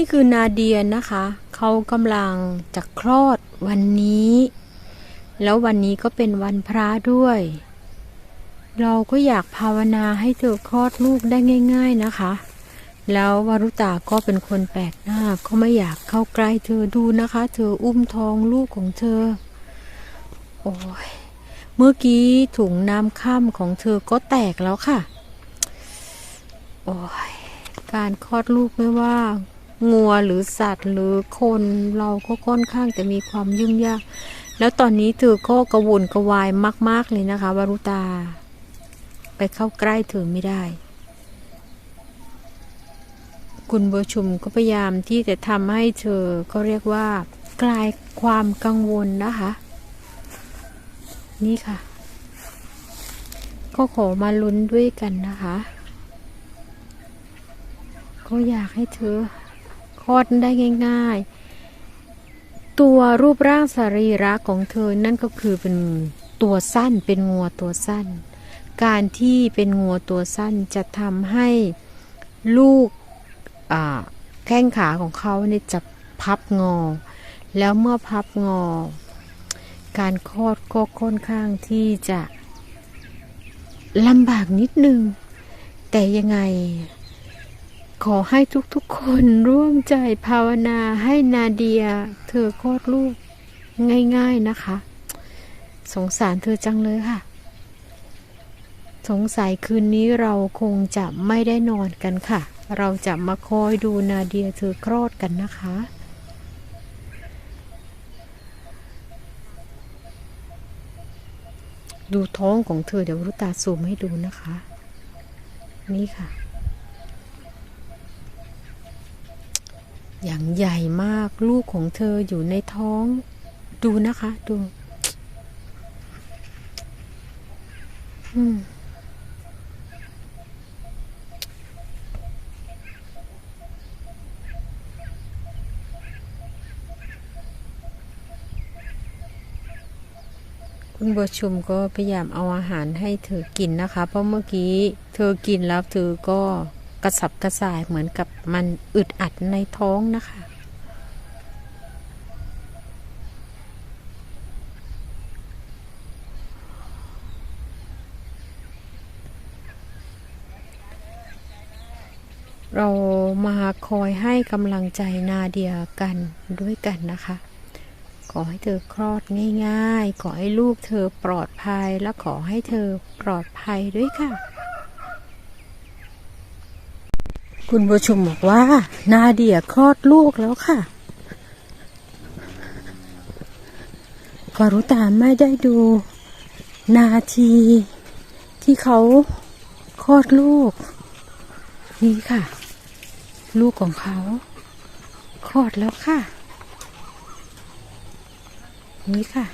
นี่คือนาเดียนะคะ เขากำลังจะคลอดวันนี้ แล้ววันนี้ก็เป็นวันพระด้วย เราก็อยากภาวนาให้เธอคลอดลูกได้ง่าย ๆนะคะ แล้ววารุตาก็เป็นคนแปลกหน้าก็ไม่อยากเข้าใกล้เธอดูนะคะ เธออุ้มท้องลูกของเธอ โอ้ยเมื่อกี้ถุงน้ำค่ำของเธอก็แตกแล้วค่ะ โอ้ยการคลอดลูกไม่ว่า งัวหรือสัตว์หรือคนเราก็ค่อนข้างจะมีความยุ่งยาก แล้วตอนนี้เธอก็กระวนกระวายมาก ๆ เลยนะคะวารุตา ไปเข้าใกล้เธอไม่ได้ คุณบัวชุมก็พยายามที่จะทำให้เธอก็เรียกว่าคลายความกังวลนะคะ นี่ค่ะ ก็ขอมาลุ้นด้วยกันนะคะ ก็อยากให้เธอ ลอดได้ง่าย ๆ ตัวรูปร่างสรีระของเธอนั่นก็คือเป็นตัวสั้นเป็นงัวตัวสั้น การที่เป็นงัวตัวสั้นจะทำให้ลูกแข้งขาของเขาเนี่ยจะพับงอ แล้วเมื่อพับงอ การคลอดก็ค่อนข้างที่จะลำบากนิดนึง แต่ยังไง ขอให้ทุกๆคนร่วมใจภาวนาให้นาเดีย เธอคลอดลูกง่าย ๆนะคะ สงสารเธอจังเลยค่ะ สงสัยคืนนี้เราคงจะไม่ได้นอนกันค่ะ เราจะมาคอยดูนาเดียเธอคลอดกันนะคะดูท้องของเธอเดี๋ยวรุตาซูมให้ดูนะคะ นี่ค่ะ อย่างใหญ่มากลูกของเธออยู่ในท้อง ดูนะคะดูอืมคุณบัวชุมก็พยายามเอาอาหารให้เธอกินนะคะ เพราะเมื่อกี้เธอกินแล้วเธอก็ กระสับกระส่ายเหมือนกับมันอึดอัดในท้องนะคะ เรามาคอยให้กำลังใจนาเดียกันด้วยกันนะคะขอให้เธอคลอดง่ายๆ ขอให้ลูกเธอปลอดภัยและขอให้เธอปลอดภัยด้วยค่ะ คุณบัวชุมบอกว่า นาเดียคลอดลูกแล้วค่ะกรุตาไม่ได้ดูนาทีที่เขาคลอดลูก นี่ค่ะ ลูกของเขาคลอดแล้วค่ะ นี่ค่ะ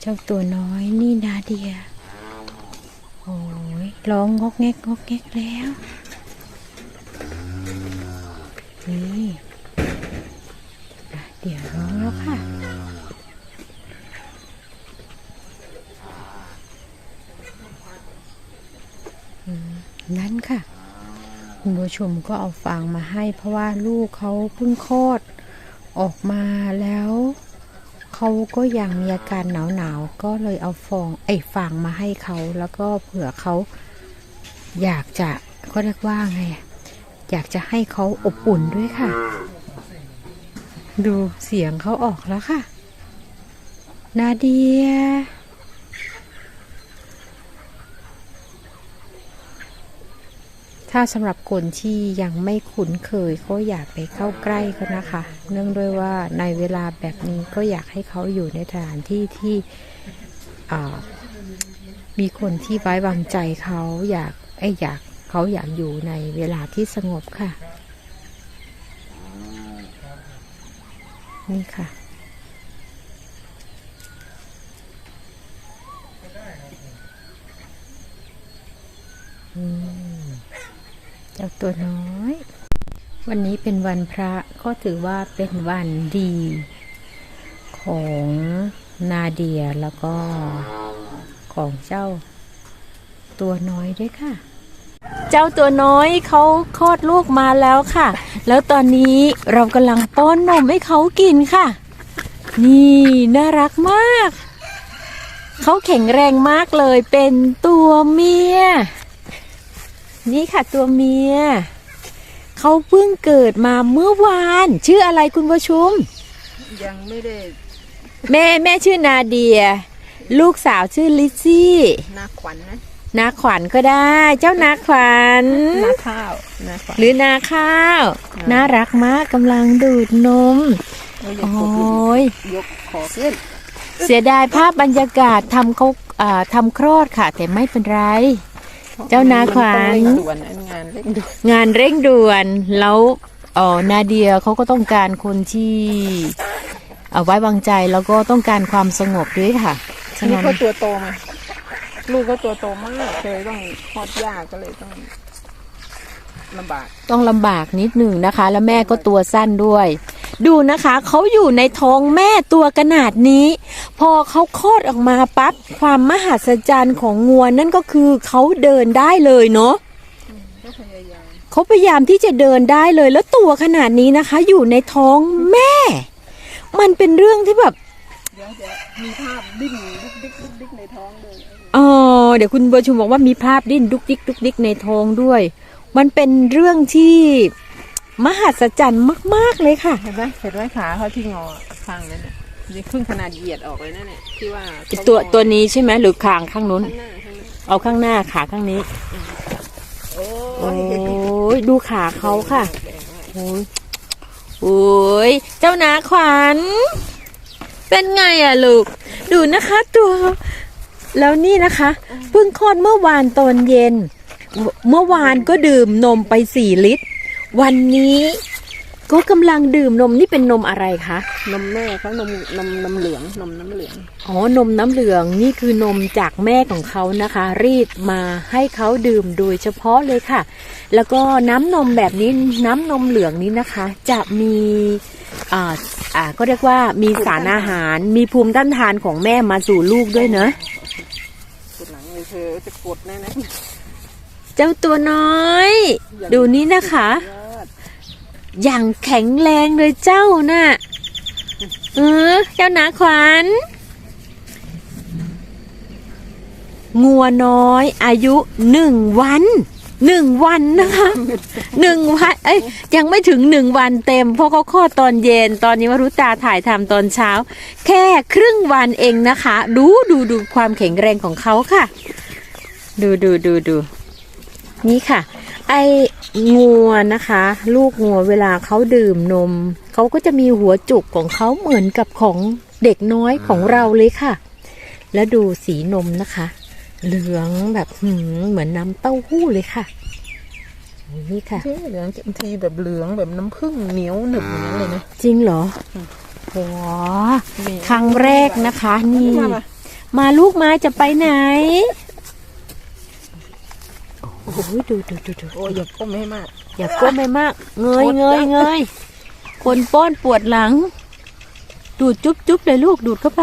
เจ้าตัวน้อยนี่นาเดีย โอ้ยร้องงอกแงกงอกแงกแล้ว เดี๋ยร้องแล้วค่ะ นั่นค่ะ คุณผู้ชมก็เอาฟางมาให้เพราะว่าลูกเขาเพิ่งคลอดออกมาแล้วเขาก็ยังมีอาการหนาวๆก็เลยเอาฟองไอ้ฟางมาให้เขาแล้วก็เผื่อเขาอยากจะเขาเรียกว่าไง อยากจะให้เขาอบอุ่นด้วยค่ะ ดูเสียงเขาออกแล้วค่ะ นาเดีย ถ้าสำหรับคนที่ยังไม่คุ้นเคยก็อยากไปเข้าใกล้เขานะคะ เนื่องด้วยว่าในเวลาแบบนี้ก็อยากให้เขาอยู่ในสถานที่ที่มีคนที่ไว้วางใจเขาอยากไออยาก เขาอยากอยู่ในเวลาที่สงบค่ะ นี่ค่ะ เจ้าตัวน้อย วันนี้เป็นวันพระก็ถือว่าเป็นวันดี ของนาเดียแล้วก็ของเจ้าตัวน้อยด้วยค่ะ เจ้าตัวน้อยเขาคลอดลูกมาแล้วค่ะ แล้วตอนนี้เรากำลังป้อนนมให้เขากินค่ะ นี่น่ารักมาก เขาแข็งแรงมากเลยเป็นตัวเมีย นี่ค่ะตัวเมีย เขาเพิ่งเกิดมาเมื่อวาน ชื่ออะไรคุณประชุมยังไม่ได้ แม่แม่ชื่อนาเดีย ลูกสาวชื่อลิซซี่ นาขวัญนะ นาขวัญก็ได้ เจ้านาขวัญนาข้าวนาขวัญหรือนาข้าว น่ารักมากกำลังดูดนมเราอยาโอกกดลูก้ยยกขอขึ้น เสียดายภาพบรรยากาศทำเขาอ่าทำคลอดค่ะ แต่ไม่เป็นไร เจ้านาขวัญมันต้องเร่งด่วนนะงานเร่งด่วนงานเร่งด่วนแล้วเอ๋อนาเดียเขาก็ต้องการคนที่เอาไว้วางใจแล้วก็ต้องการความสงบด้วยค่ะฉะนี่นั้นเขาตัวโตมา ลูกก็ตัวโตมากเลยต้องคลอดยากก็เลยต้องลำบาก ต้องลำบากนิดหนึ่งนะคะ แล้วแม่ก็ตัวสั้นด้วย ดูนะคะเขาอยู่ในท้องแม่ตัวขนาดนี้ พอเขาคลอดออกมาปั๊บความมหัศจรรย์ของงัวนั่นก็คือเขาเดินได้เลยเนาะก็พยายามเขาพยายามที่จะเดินได้เลยแล้วตัวขนาดนี้นะคะ อยู่ในท้องแม่ มันเป็นเรื่องที่แบบเดี๋ยวเดี๋ยวมีภาพดิ้นดุกดิกดุกดิกในท้องเลยเออเดี๋ยวคุณบัวชุมบอกว่ามีภาพดิ้นดุกดิกดุกดิกในท้องด้วย มันเป็นเรื่องที่มหัศจรรย์มาก ๆเลยค่ะเห็นไหมเห็นไหมขาเขาที่งอข้างนั้นน่ะนี่ครึ่งขนาดเหยียดออกเลยนั่นเนี่ยที่ว่าเขาตัวงอตัวนี้ใช่ไหมหรือคางข้างนู้น ข้างหน้าข้างหน้าเอาข้างหน้าขาข้างนี้ โอ้โอ้ยยดูขาเขาค่ะโอ้ยโอ้ยเจ้านาขวัญ เป็นไงอะลูก ดูนะคะตัว แล้วนี่นะคะเพิ่งคลอดเมื่อวานตอนเย็น เมื่อวานก็ดื่มนมไปสี่ลิตร วันนี้ก็กำลังดื่มนมนี่เป็นนมอะไรคะนมแม่เขานมนมนมเหลืองนมน้ำเหลืองอ๋อนมน้ำเหลืองนี่คือนมจากแม่ของเขานะคะ รีดมาให้เขาดื่มโดยเฉพาะเลยค่ะ แล้วก็น้ำนมแบบนี้น้ำนมเหลืองนี้นะคะ จะมี อ่าอ่าก็เรียกว่ามีสารอาหาร มีภูมิต้านทานของแม่มาสู่ลูกด้วยเนอะกดหลังเลยเธอจะกดแน่นะเจ้าตัวน้อย ดูนี่นะคะยอดอย่างแข็งแรงเลยเจ้าน่ะเออเจ้าหนาขวัญงัวน้อยอายุหนึ่งวัน หนึ่งวันนะคะหนึ่งวันเอ้ยยังไม่ถึงหนึ่งวันเต็ม เพราะเขาคลอดตอนเย็นตอนนี้วรุตาถ่ายทำตอนเช้า แค่ครึ่งวันเองนะคะ ดูดูดูความแข็งแรงของเขาค่ะ ดูดูดูดูนี่ค่ะ ไอ้งัวนะคะ ลูกงัวเวลาเขาดื่มนมเขาก็จะมีหัวจุกของเขาเหมือนกับของเด็กน้อยของเราเลยค่ะ แล้วดูสีนมนะคะ เหลืองแบบหืมเหมือนน้ำเต้าหู้เลยค่ะนี่ค่ะเท่เหลืองบางทีแบบเหลืองแบบน้ำผึ้งเหนียวหนึบอย่างนั้นเลยนะจริงเหรอโอ้ครั้งแรกนะคะ นี่ มามามาลูกมาจะไปไหนโอ้โหดูดูดูดูโอ้ยอย่าก้มให้มาก อย่าก้มไปมาก เงยเงยเงยคนป้อนปวดหลัง ดูดจุ๊บจุ๊บเลยลูกดูดเข้าไป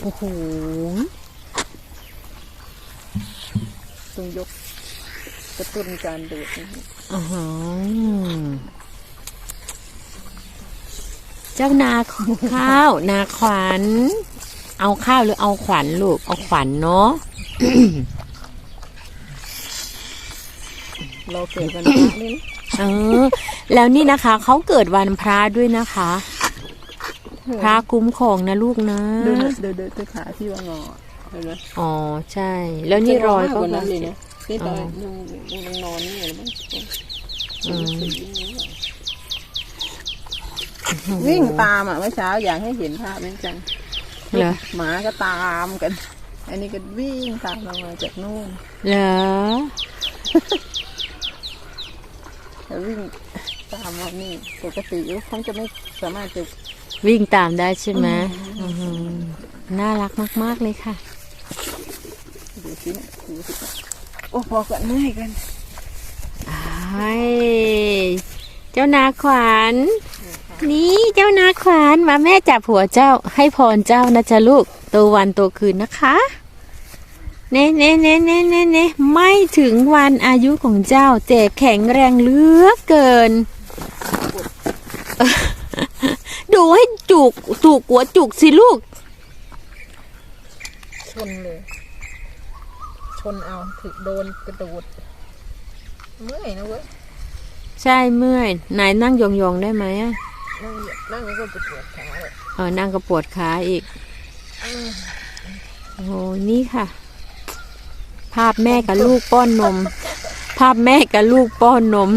โอ้โห ต้อ งยกกระตุ้นการดูดนะอื้อหือเจ้านาข้าว นาขวัญ เอาข้าวหรือเอาขวัญลูก เอาขวัญเนาะเราเกิดวันพระนี่นะเออ แล้วนี่นะคะเขาเกิดวันพระด้วยนะคะ พระคุ้มครองนะลูกนะ ดูนะดูดูดูขาที่ว่างอ เห็นไหมอ๋อใช่ แล้วนี่รอยก็กว่านั้นเลยนะนี่ตอนยังยังนอนนี่เลยมั้งอืมวิ่งตามอะเมื่อเช้าอยากให้เห็นภาพนั้นจังเหรอหมาก็ตามกัน อันนี้ก็วิ่งตามเรามาจากนู่นเหรอแล้ววิ่งตามเรานี่ปกติเขาจะไม่สามารถจะวิ่งตามได้ใช่ไหมอื้อหือน่ารักมาก ๆ เลยค่ะ ดูสิเนี่ยดูสิโอ้พอกันเมื่อยกันไอ้เจ้านาขวัญนี่เจ้านาขวัญมาแม่จับหัวเจ้าให้พรเจ้านะจ๊ะลูกโตวันโตคืนนะคะเน่เน่เน่เน่เน่เน่ไม่ถึงวันอายุของเจ้าแต่แข็งแรงเหลือเกิน ดูให้จุกจุกหัวจุกสิลูก ชนเลย ชนเอาถึกโดนกระโดดเมื่อยนะเว้ยใช่เมื่อยนายนั่งยองๆได้ไหมอะนั่งนั่งแล้วก็จะปวดขาเลยเออนั่งก็ปวดขาอีกอืมโอ้โหนี่ค่ะ ภาพแม่กับลูกป้อนนม ภาพแม่กับลูกป้อนนม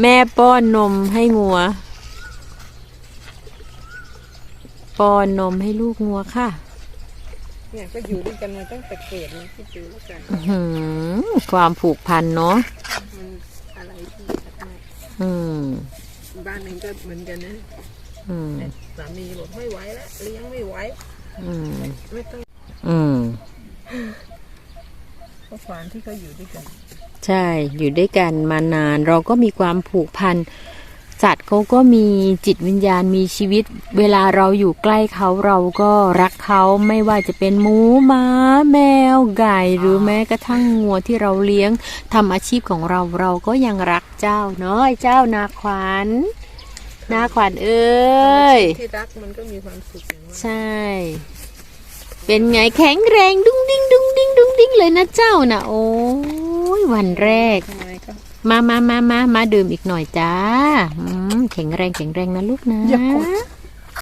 แม่ป้อนนมให้งัว ป้อนนมให้ลูกงัวค่ะ เนี่ยก็อยู่ด้วยกันมาตั้งแต่เกิดนะคิดดูแล้วกันอื้อหือความผูกพันเนาะมันอะไรที่ทำไมอืมบ้านนึงก็เหมือนกันนะอืมสามีบอกไม่ไหวแล้วเลี้ยงไม่ไหวอืมไม่ต้องอืมเพราะความที่เขาอยู่ด้วยกัน ใช่อยู่ด้วยกันมานาน เราก็มีความผูกพัน สัตว์เขาก็มีจิตวิญญาณมีชีวิต เวลาเราอยู่ใกล้เขาเราก็รักเขาไม่ว่าจะเป็นหมูหมาแมวไก่หรือแม้กระทั่งงัวที่เราเลี้ยงทำอาชีพของเราเราก็ยังรักเจ้าเนาะไอ้เจ้านาขวัญนาขวัญเอ้ยที่รักมันก็มีความสุขอย่างว่าใช่ เป็นไงแข็งแรงดุ้งดิ้งดุ้งดิ้งดุ้งดิ้งเลยนะเจ้านะโอ้ยวันแรกทำไมก็ มามามามามาดื่มอีกหน่อยจ้าแข็งแรงแข็งแรงนะลูกนะอย่ากด